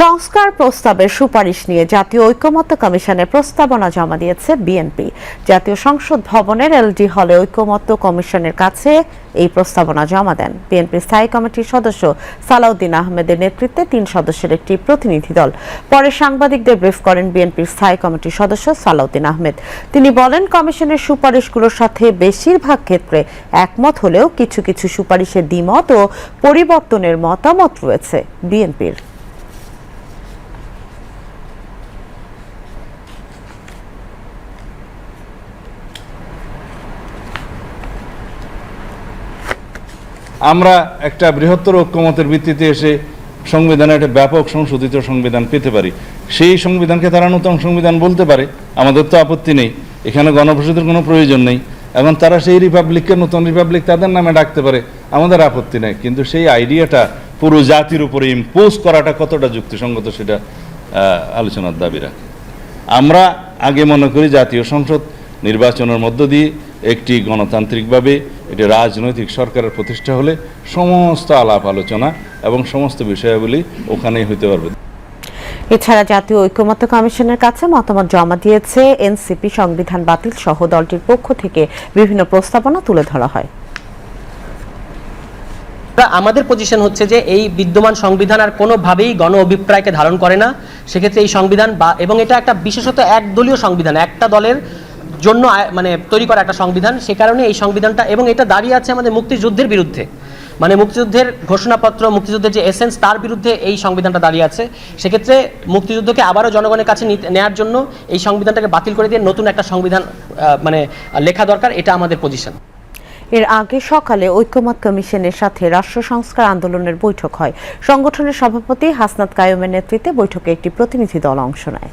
সংস্কার প্রস্তাবের সুপারিশ নিয়ে জাতীয় ঐকমত্য কমিশনে প্রস্তাবনা জমা দিয়েছে বিএনপি। জাতীয় সংসদ ভবনের এলডি হলে ঐকমত্য কমিশনের কাছে এই প্রস্তাবনা জমা দেন। বিএনপির স্থায়ী কমিটির সদস্য সালাউদ্দিন আহমেদের নেতৃত্বে তিন সদস্যের একটি প্রতিনিধি দল। পরে সাংবাদিকদের ব্রিফ করেন বিএনপির স্থায়ী কমিটির সদস্য সালাউদ্দিন আহমেদ। তিনি বলেন, কমিশনের সুপারিশগুলোর সাথে বেশিরভাগ ক্ষেত্রে একমত হলেও কিছু কিছু সুপারিশের দ্বিমত ও পরিবর্তনের মতামত রয়েছে বিএনপির। আমরা একটা বৃহত্তর ঐক্যমতের ভিত্তিতে এসে সংবিধানে একটা ব্যাপক সংশোধিত সংবিধান পেতে পারি। সেই সংবিধানকে তারা নতুন সংবিধান বলতে পারে, আমাদের তো আপত্তি নেই। এখানে গণপরিষদের কোনো প্রয়োজন নেই। এবং তারা সেই রিপাবলিককে, নতুন রিপাবলিক তাদের নামে ডাকতে পারে, আমাদের আপত্তি নেই। কিন্তু সেই আইডিয়াটা পুরো জাতির উপরে ইম্পোজ করাটা কতটা যুক্তিসঙ্গত সেটা আলোচনার দাবি রাখে। আমরা আগে মনে করি জাতীয় সংসদ নির্বাচনের মধ্য দিয়ে একটি গণতান্ত্রিকভাবে এটি রাজনৈতিক সরকারের প্রতিষ্ঠা হলে সমস্ত আলাপ আলোচনা এবং সমস্ত বিষয়াবলী ওখানেই হইতে পারবে। এছাড়া জাতীয় ঐক্যমত্য কমিশনের কাছে মতামত জমা দিয়েছে এনসিপি সংবিধান বাতিল সহ দলটির পক্ষ থেকে বিভিন্ন প্রস্তাবনা তুলে ধরা হয়। তা আমাদের পজিশন হচ্ছে যে এই বিদ্যমান সংবিধান আর কোনোভাবেই গণ অভিপ্রায়কে ধারণ করে না। সেক্ষেত্রে এই সংবিধান বা এবং এটা একটা বিশেষত একদলীয় সংবিধান একটা দলের জন্য মানে তৈরি করা একটা সংবিধান, সে কারণে এই সংবিধানটা এবং এটা দাঁড়িয়ে আছে আমাদের মুক্তিযুদ্ধের বিরুদ্ধে। মানে মুক্তিযুদ্ধের ঘোষণাপত্র, মুক্তিযুদ্ধের যে এসেন্স তার বিরুদ্ধে এই সংবিধানটা দাঁড়িয়ে আছে। সেক্ষেত্রে মুক্তিযুদ্ধকে আবারও জনগণের কাছে নেয়ার জন্য এই সংবিধানটাকে বাতিল করে দিয়ে নতুন একটা সংবিধান মানে লেখা দরকার, এটা আমাদের পজিশন এর আগে সকালে ঐক্যমত কমিশনের সাথে রাষ্ট্র সংস্কার আন্দোলনের বৈঠক হয়। সংগঠনের সভাপতি হাসনাত কায়ুমের নেতৃত্বে বৈঠকে একটি প্রতিনিধি দল অংশ নেয়।